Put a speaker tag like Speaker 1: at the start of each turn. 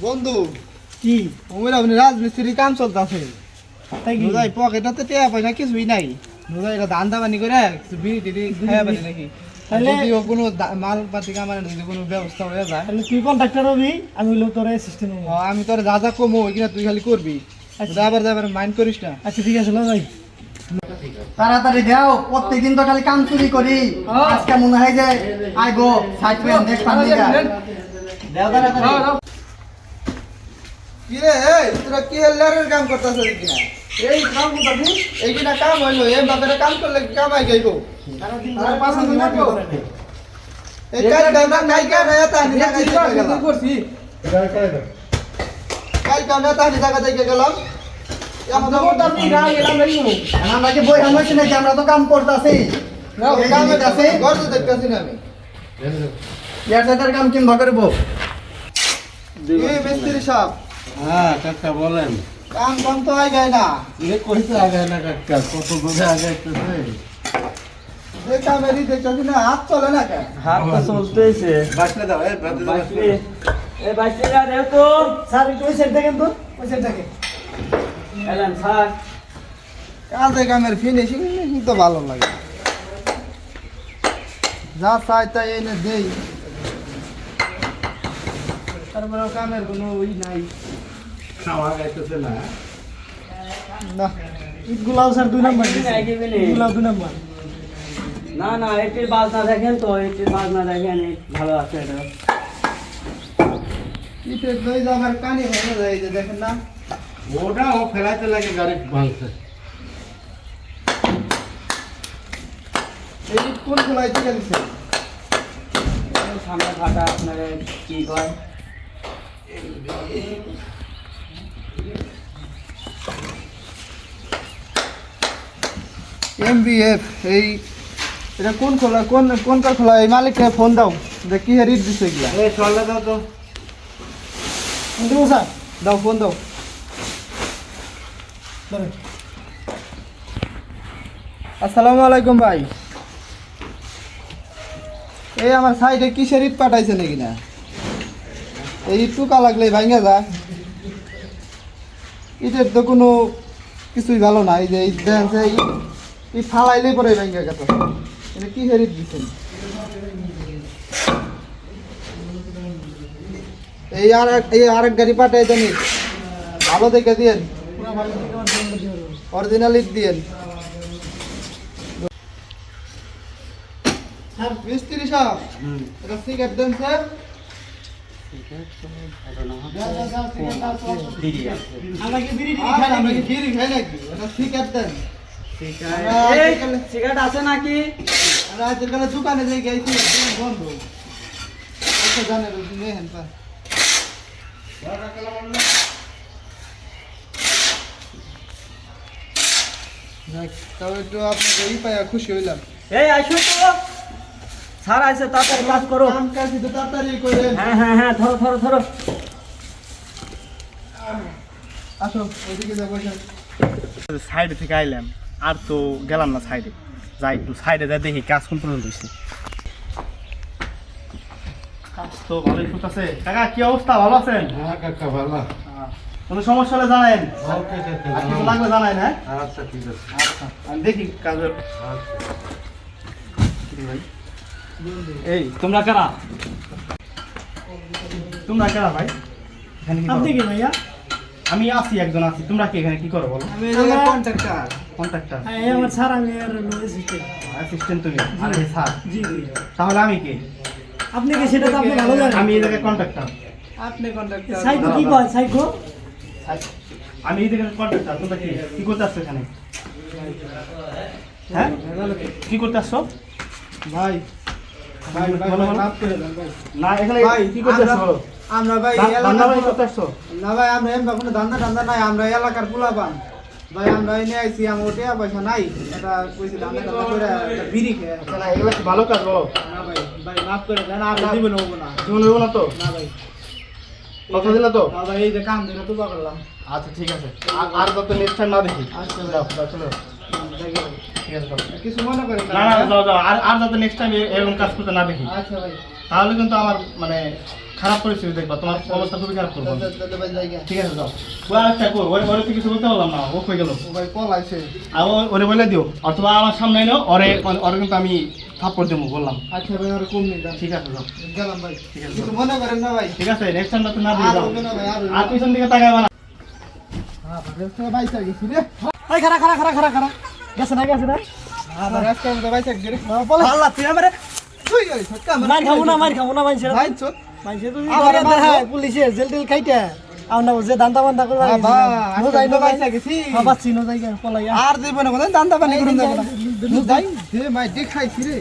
Speaker 1: বন্ধু।
Speaker 2: কি?
Speaker 1: ওমের আপনি রাজমিস্ত্রি কাম চলতেছে।
Speaker 2: তাই কি?
Speaker 1: নুজাই পকেটাতে টেয়া পয়সা কিছুই নাই। নুজাই এটা ধান্দা বানি করে বিড়ি টিড়ি পারি নাকি?
Speaker 2: তাহলে-
Speaker 1: কোনো মাল পাতি যদি কোনো ব্যবস্থা হয়ে যায়।
Speaker 2: তাহলে তুই কন্ট্রাক্টর হবি আমি হলো তোর
Speaker 1: আমি তোর যা যা কমো ওইখানে তুই খালি করবি।
Speaker 2: আচ্ছা।
Speaker 1: যাবার মাইন্ড করিস না।
Speaker 2: আচ্ছা ঠিক আছে ভাই
Speaker 3: তাড়াতাড়ি দাও প্রত্যেকদিন তো খালি কাম চুরি করি। আজকে মনে হয় যে আইবো সাইড নেক্সট টাইম দিগা দাও তাড়াতাড়ি
Speaker 1: কি রে এই তোরা কি হেল্লারের কাম করতেছ কিনা এই কাম করতাছি এই কিনা কাম হইল এই বাপের কাম করলে কি কামাই গাইবো আর পাঁচ দিন লাগবো এই কাজ কামটা কাই কাম তা নিনা কাই করছি। কাই কাম না তা নিনা কাই গেলাম এখন তো মোটা আপনি গা গেলাম। নাই
Speaker 3: আমরা তো কাম করতেছি।
Speaker 1: কাম আছে ঘর তো দেখতাছি না আমি।
Speaker 3: ইয়ার কাম কিনবা করব?
Speaker 1: এই মিস্ত্রি সাহেব
Speaker 4: হ্যাঁ কাকা বলেন।
Speaker 1: কাম কাম তো আই গায় না।
Speaker 4: এ কইতে আগে না কাকা কত দূরে আগে একটুছে
Speaker 1: এই কামেরই দেখতাছি না হাত চলে না কেন?
Speaker 5: হাত তো চলতেছে।
Speaker 4: বাসলে দাও এ বাদে
Speaker 5: এ বাসলি না দেও তো।
Speaker 2: স্যার একটু ওই সাইড দেখেন তো ওই সাইড দেখে
Speaker 5: এলেন স্যার।
Speaker 1: কাজে কামের ফিনিশিং তো ভালো লাগে। যা চাই তাই এনে দেই। তারপরে কামের কোনো ওই নাই।
Speaker 4: খাওয়া গাইতেছে না।
Speaker 1: না
Speaker 2: ইটগুলাও স্যার দুই নাম্বার ইটগুলাও দুই নাম্বার।
Speaker 5: না না এটির বাজ না দেখেন তো এটির বাজ না দেখেন ভালো আছে এটা।
Speaker 1: ইটের দই আমার কানে যায় দেখেন না।
Speaker 4: ওটা ও ফেলাইতে লাগে গাড়ি ভাঙছে
Speaker 1: এই কোন খোলাই থেকে দিছে?
Speaker 5: সামনে ফাটা আপনার কি কয়?
Speaker 1: এমবিএফ এই এটা কোন খোলা কোন কোন খোলা? এই মালিককে ফোন দাও যে কি রিট দিছে এগুলা।
Speaker 4: এই চলে দাও তো।
Speaker 2: দেবো স্যার
Speaker 1: দাও ফোন দাও। আসসালামু আলাইকুম ভাই। এই আমার সাইডে কিসের ইট পাঠাইছে নাকি না এই ইট টুকা লাগলে ভাঙ্গা যায় ইটের তো কোনো কিছুই ভালো না এই যে ইট দেখছে ইট ফালাইলেই পরে ভাঙ্গা গেছে। এটা কিসের ইট দিচ্ছেন এই আর এক- এই আরেক গাড়ি পাঠাই জানি ভালো দেখে দিয়েন। অরিজিনাল ইট দিয়েন।
Speaker 2: স্যার
Speaker 1: মিস্ত্রি সাহেব এটা সিগারেট দেন স্যার। সিগারেট দেন
Speaker 5: এই সিগারেট আছে নাকি
Speaker 1: আমরা আজকাল দোকানে যাই গেছি দোকান বন্ধ আচ্ছা জানেন নেহেন পা যাক, তাও একটু আপনাকে এই পাইয়া খুশি হইলাম
Speaker 5: এই আসো তো স্যার আছে তাড়াতাড়ি কাজ করো।
Speaker 1: কাম কাজ তো তাড়াতাড়ি করেন
Speaker 5: হ্যাঁ হ্যাঁ হ্যাঁ ধরো ধরো ধরো।
Speaker 1: আসো ওইদিকে যা বসে।
Speaker 6: সাইডে থেকে আইলাম আর তো গেলাম না সাইডে। যাই একটু সাইডে যাই দেখি কাজ কোন পর্যন্ত হয়েছে কাজ তো ভালোই ফুটছে কাকা কি অবস্থা? ভালো আছেন?
Speaker 4: হ্যাঁ কাকা ভালো।
Speaker 6: কোনো সমস্যা হলে জানাইন কিছু লাগলে জানাইন হ্যাঁ?
Speaker 4: আচ্ছা ঠিক আছে।
Speaker 6: আচ্ছা আমি দেখি কাজের।
Speaker 4: আচ্ছা।
Speaker 6: এই তোমরা কারা? তোমরা কারা ভাই? এখানে কি
Speaker 2: আপনি? কি ভাইয়া?
Speaker 6: আমি আছি একজন আছি। তোমরা কি এখানে কি করো বলো?
Speaker 1: আমি কন্ট্রাক্টর
Speaker 6: কন্ট্রাক্টর
Speaker 2: হ্যাঁ এই আমার স্যার আমি আর অ্যাসিস্ট্যান্ট
Speaker 6: অ্যাসিস্ট্যান্ট তুমি। আর এই স্যার।
Speaker 2: জি জি।
Speaker 6: তাহলে আমি কে?
Speaker 2: আপনি কি সেটা তো আপনি ভালো জানেন।
Speaker 6: আমি এই জায়গায় কন্ট্রাক্টর
Speaker 1: আপনি কন্ট্রাক্টর
Speaker 2: সাইকো কি কয়? সাইকো?
Speaker 6: আমি এই জায়গায় কন্ট্রাক্টর তোমরা কি? কি করতে আসছো এখানে? হ্যাঁ? কি করতে আসছো
Speaker 1: ভাই আমরা- ভাই
Speaker 6: দা-
Speaker 1: এলাকার
Speaker 6: দান্দাবাজি
Speaker 1: পোলা-
Speaker 6: করতে আসছো?
Speaker 1: না ভাই আমরা এমন কোনো ধান্দা টান্দা নাই আমরা এলাকার পোলা পান ভাই আমরা এনে আইছি আমার টিয়া পয়সা নাই। এটা কইছি ধান্দা টান্দা করে বিড়ি খেয়ে
Speaker 6: না এগুলো ভালো কাজ বলো?
Speaker 1: না ভাই ভাই মাফ করে দেন আর জীবন হব না।
Speaker 6: জীবন হইব না তো?
Speaker 1: না ভাই।
Speaker 6: কথা দিলে তো?
Speaker 1: ভাই এই যে কাম দিলে তুবা করলাম।
Speaker 6: আচ্ছা ঠিক আছে। আর- আর যাতে নেক্সট টাইম না দেখি।
Speaker 1: আচ্ছা।
Speaker 6: যাও যাও চলো। ঠিক আছে
Speaker 1: কিছু মনে করেন
Speaker 6: না। না যাও যাও। আর আর যাতে নেক্সট টাইম এরকম কাজ করতে না দেখি।
Speaker 1: আচ্ছা ভাই।
Speaker 6: তাহলে কিন্তু আমার মানে খারাপ পরিস্থিতি দেখবা। তোমার অবস্থা খুবই খারাপ করব। ঠিক আছে যাও। ও আরেকটা কো ওরে ওরে কিছু বলতে পারলাম না। ও কই গেল?
Speaker 1: ও ভাই পলাইছে
Speaker 6: আর ও- ওরে বলে দিও। আর তোমার আমার সামনে এনো ওরে ওরে কিন্তু আমি থাপ্পড় দেবো বললাম।
Speaker 1: আচ্ছা ভাই আর কম নেই যান।
Speaker 6: ঠিক আছে যাও।
Speaker 1: গেলাম ভাই।
Speaker 6: ঠিক আছে।
Speaker 1: কিছু মনে করেন না ভাই।
Speaker 6: ঠিক আছে নেক্সট টাইম তো না দিয়ে যাও।
Speaker 1: ভাই আর।
Speaker 6: পিছন দিকে তাকাইবা না।
Speaker 1: হ্যাঁ ভাই বাইসা গেছি রে।
Speaker 2: এই খারা খারা খারা খারা খারা গেছে না গেছে না?
Speaker 1: হ্যাঁ ভাই আজকে আমি বাইসা গেছি। রে
Speaker 2: আল্লাহ তুই আমারে
Speaker 1: তুই সত্যি
Speaker 2: মার খাব না মার খাব না মাইছে
Speaker 1: ভাই চোদ
Speaker 2: মাইছে তুমি
Speaker 1: আবার
Speaker 2: ধরে
Speaker 1: মারবো?
Speaker 2: দেখায় পুলিশে জেল টেল খাইতে। আর যে দান্দা বান্দা করবা
Speaker 1: বা
Speaker 2: নো।
Speaker 1: আজকে
Speaker 2: যাই
Speaker 1: আমি তো
Speaker 2: নো
Speaker 1: বাইসা
Speaker 2: যাই
Speaker 1: গেছি।
Speaker 2: বাচ্চি নো যাই পলাই
Speaker 1: আর দিব না কোন দান্দা পানি করুন যাব না যাই দে মাই দেখাইছি রে।